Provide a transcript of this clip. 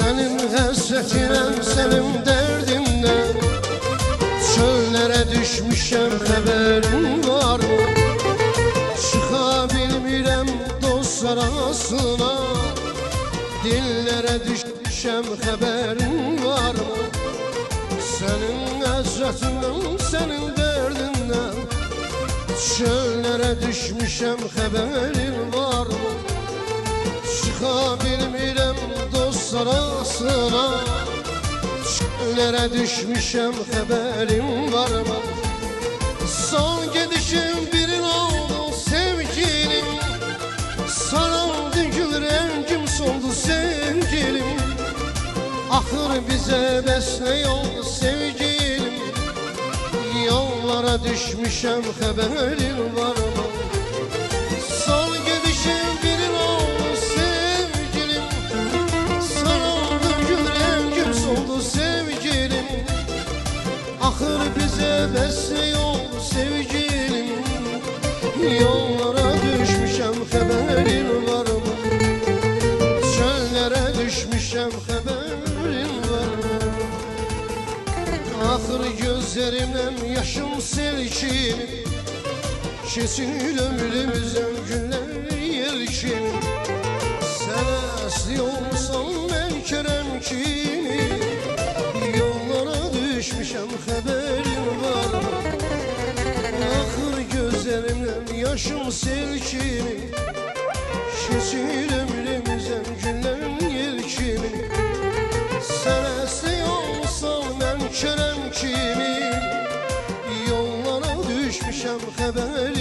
Senin hasretine, senin derdinle Çöllere düşmüşem haberin var mı? Çıkabilmirem dostlar arasına Dillere düşmüşem haberin var mı? Senin hasretinden, senin derdinden Çöllere düşmüşem haberin var mı? Dostlar arasına Çöllere düşmüşem haberin var mı? Son gidişim birin oldu sevgilim Sarıldı gül rengim soldu sevgilim Ahır bize besle oldu sevgilim Yollara düşmüşem haberin var mı? Sevgilim Yollara düşmüşem haberin var mı? Çöllere düşmüşem haberin var mı? Ahır gözlerimden yaşım selçin Kesin ömrümüzden günler yelkin Sen asli olsan ben kerem kimi Yollara düşmüşem haberin yaşım sevkini Şesil ömrümüzem günlerin ilkini Sen esniyorsan ben körem kimi. Yollara düşmüşem haber